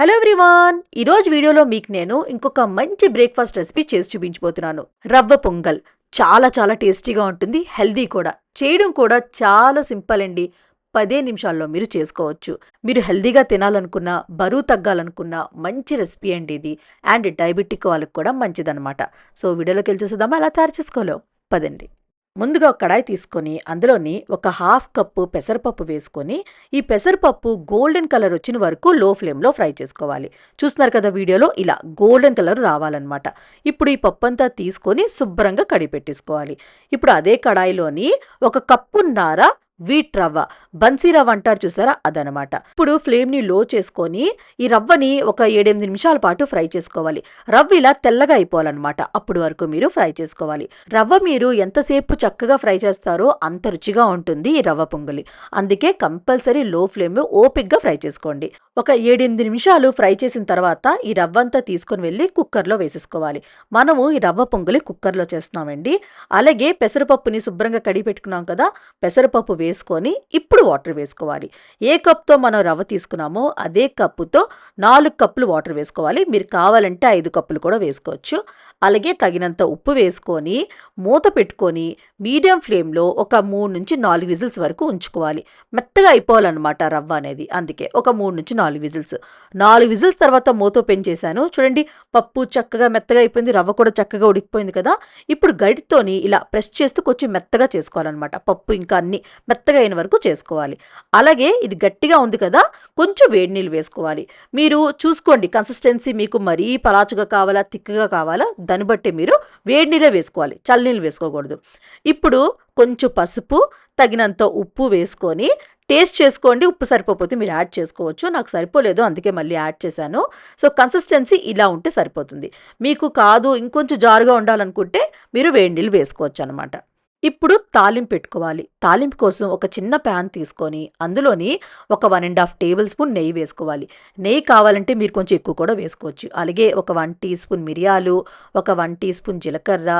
Hello everyone ఈరోజు వీడియోలో మీకు నేను ఇంకొక మంచి బ్రేక్ఫాస్ట్ రెసిపీ చేసి చూపించబోతున్నాను. రవ్వ పొంగల్. చాలా చాలా టేస్టీగా ఉంటుంది హెల్దీ కూడా. చేయడం కూడా చాలా సింపుల్ అండి. పదే నిమిషాల్లో మీరు చేసుకోవచ్చు. మీరు హెల్దీగా తినాలనుకున్నా బరువు తగ్గాలనుకున్నా మంచి రెసిపీ అండి ఇది. అండ్ డయాబెటిక్ వాళ్ళకి కూడా మంచిదనమాట సో వీడియోలోకి వెళ్ళి చూసేద్దామా? ఎలా తయారు చేసుకోవాలో పదండి. ముందుగా ఒక కడాయి తీసుకొని అందులోని ఒక హాఫ్ కప్పు పెసరపప్పు వేసుకొని ఈ పెసరపప్పు గోల్డెన్ కలర్ వచ్చిన వరకు లో ఫ్లేమ్లో ఫ్రై చేసుకోవాలి. చూస్తున్నారు కదా వీడియోలో ఇలా గోల్డెన్ కలర్ రావాలన్నమాట. ఇప్పుడు ఈ పప్పు అంతా తీసుకొని శుభ్రంగా కడిగి పెట్టేసుకోవాలి. ఇప్పుడు అదే కడాయిలోని ఒక కప్పున్నర వీట్ రవ్వ. బన్సీ రవ్వ అంటారు చూసారా? అదనమాట ఇప్పుడు ఫ్లేమ్ని లో చేసుకొని ఈ రవ్వని ఒక ఏడెనిమిది నిమిషాల పాటు ఫ్రై చేసుకోవాలి. రవ్వ ఇలా తెల్లగా అయిపోవాలన్నమాట. అప్పుడు వరకు మీరు ఫ్రై చేసుకోవాలి. రవ్వ మీరు ఎంతసేపు చక్కగా ఫ్రై చేస్తారో అంత రుచిగా ఉంటుంది ఈ రవ్వ పొంగలి. అందుకే కంపల్సరీ లో ఫ్లేమ్ ఓపిక్గా ఫ్రై చేసుకోండి. ఒక ఏడెనిమిది నిమిషాలు ఫ్రై చేసిన తర్వాత ఈ రవ్వ అంతా తీసుకొని వెళ్ళి కుక్కర్లో వేసేసుకోవాలి. మనము ఈ రవ్వ పొంగలి కుక్కర్లో చేస్తున్నామండి. అలాగే పెసరపప్పుని శుభ్రంగా కడిగి పెట్టుకున్నాం కదా పెసరపప్పు వేసుకొని ఇప్పుడు వాటర్ వేసుకోవాలి. ఏ కప్తో మనం రవ్వ తీసుకున్నామో అదే కప్పుతో నాలుగు కప్పులు వాటర్ వేసుకోవాలి. మీరు కావాలంటే ఐదు కప్పులు కూడా వేసుకోవచ్చు. అలాగే తగినంత ఉప్పు వేసుకొని మూత పెట్టుకొని మీడియం ఫ్లేమ్లో ఒక మూడు నుంచి నాలుగు విజిల్స్ వరకు ఉంచుకోవాలి. మెత్తగా అయిపోవాలన్నమాట రవ్వ అనేది. అందుకే ఒక మూడు నుంచి నాలుగు విజిల్స్. నాలుగు విజిల్స్ తర్వాత మూత ఓపెన్ చేశాను. చూడండి పప్పు చక్కగా మెత్తగా అయిపోయింది. రవ్వ కూడా చక్కగా ఉడికిపోయింది కదా. ఇప్పుడు గడితోని ఇలా ప్రెస్ చేస్తూ కొంచెం మెత్తగా చేసుకోవాలన్నమాట. పప్పు ఇంకా అన్ని మెత్తగా అయిన వరకు చేసుకోవాలి. అలాగే ఇది గట్టిగా ఉంది కదా కొంచెం వేడి నీళ్ళు వేసుకోవాలి. మీరు చూసుకోండి కన్సిస్టెన్సీ మీకు మరీ పలాచుగా కావాలా తిక్కగా కావాలా? దాన్ని బట్టి మీరు వేడి నీళ్ళే వేసుకోవాలి. చల్లనీళ్ళు వేసుకోకూడదు. ఇప్పుడు కొంచెం పసుపు తగినంత ఉప్పు వేసుకొని టేస్ట్ చేసుకోండి. ఉప్పు సరిపోతే మీరు యాడ్ చేసుకోవచ్చు. నాకు సరిపోలేదు అందుకే మళ్ళీ యాడ్ చేశాను. సో కన్సిస్టెన్సీ ఇలా ఉంటే సరిపోతుంది. మీకు కాదు ఇంకొంచెం జారుగా ఉండాలనుకుంటే మీరు వేడి నీళ్ళు వేసుకోవచ్చు అనమాట ఇప్పుడు తాలింపు పెట్టుకోవాలి. తాలింపు కోసం ఒక చిన్న ప్యాన్ తీసుకొని అందులోని ఒక one and half tablespoon నెయ్యి వేసుకోవాలి. నెయ్యి కావాలంటే మీరు కొంచెం ఎక్కువ కూడా వేసుకోవచ్చు. అలాగే ఒక వన్ టీ స్పూన్ మిరియాలు ఒక వన్ టీ స్పూన్ జీలకర్ర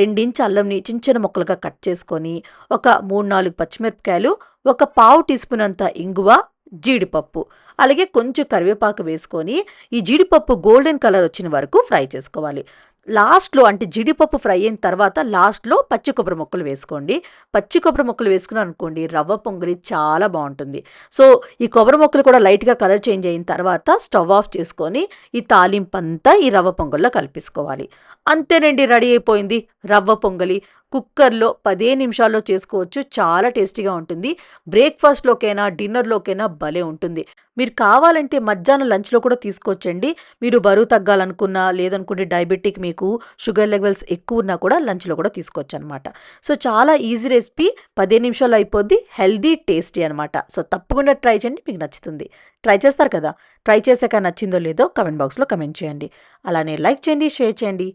రెండించి అల్లంని చిన్న చిన్న ముక్కలుగా కట్ చేసుకొని ఒక మూడు నాలుగు పచ్చిమిరపకాయలు ఒక పావు టీ స్పూన్ అంత ఇంగువ జీడిపప్పు. అలాగే కొంచెం కరివేపాకు వేసుకొని ఈ జీడిపప్పు గోల్డెన్ కలర్ వచ్చిన వరకు ఫ్రై చేసుకోవాలి. లాస్ట్లో అంటే జీడిపప్పు ఫ్రై అయిన తర్వాత లాస్ట్లో పచ్చి కొబ్బరి ముక్కలు వేసుకోండి. పచ్చి కొబ్బరి ముక్కలు వేసుకున్నాను అనుకోండి రవ్వ పొంగలి చాలా బాగుంటుంది. సో ఈ కొబ్బరి ముక్కలు కూడా లైట్గా కలర్ చేంజ్ అయిన తర్వాత స్టవ్ ఆఫ్ చేసుకొని ఈ తాలింపు అంతా ఈ రవ్వ పొంగల్లో కలిపేసుకోవాలి. అంతేనండి రెడీ అయిపోయింది రవ్వ పొంగలి. కుక్కర్లో పదే నిమిషాల్లో చేసుకోవచ్చు. చాలా టేస్టీగా ఉంటుంది. బ్రేక్ఫాస్ట్లోకైనా డిన్నర్లోకైనా భలే ఉంటుంది. మీరు కావాలంటే మధ్యాహ్నం లంచ్లో కూడా తీసుకోవచ్చండి. మీరు బరువు తగ్గాలనుకున్నా లేదనుకుంటే డయాబెటిక్ మీకు షుగర్ లెవెల్స్ ఎక్కువ ఉన్నా కూడా లంచ్లో కూడా తీసుకోవచ్చు అనమాట సో చాలా ఈజీ రెసిపీ. పదే నిమిషాలు అయిపోద్ది. హెల్దీ టేస్టీ అనమాట. సో తప్పకుండా ట్రై చేయండి. మీకు నచ్చుతుంది. ట్రై చేస్తారు కదా? ట్రై చేశాక నచ్చిందో లేదో కమెంట్ బాక్స్లో కమెంట్ చేయండి. అలానే లైక్ చేయండి షేర్ చేయండి.